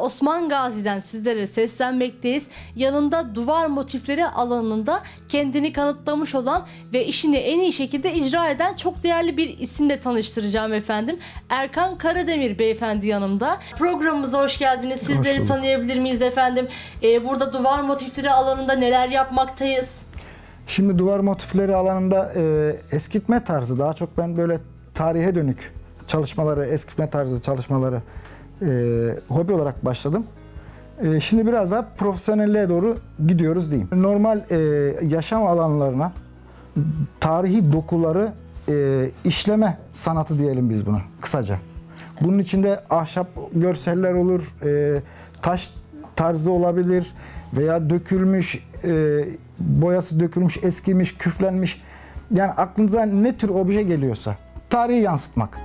Osman Gazi'den sizlere seslenmekteyiz. Yanında duvar motifleri alanında kendini kanıtlamış olan ve işini en iyi şekilde icra eden çok değerli bir isimle tanıştıracağım efendim. Erkan Karademir beyefendi yanımda. Programımıza hoş geldiniz. Sizleri bulduk. tanıyabilir miyiz efendim? Ee, burada duvar motifleri alanında neler yapmaktayız? Şimdi duvar motifleri alanında e, eskitme tarzı daha çok ben böyle tarihe dönük çalışmaları, eskitme tarzı çalışmaları e, hobi olarak başladım. E, şimdi biraz daha profesyonelliğe doğru gidiyoruz diyeyim. Normal e, yaşam alanlarına tarihi dokuları e, işleme sanatı diyelim biz buna kısaca. Bunun içinde ahşap görseller olur, e, taş tarzı olabilir veya dökülmüş, e, boyası dökülmüş, eskimiş, küflenmiş. Yani aklınıza ne tür obje geliyorsa tarihi yansıtmak.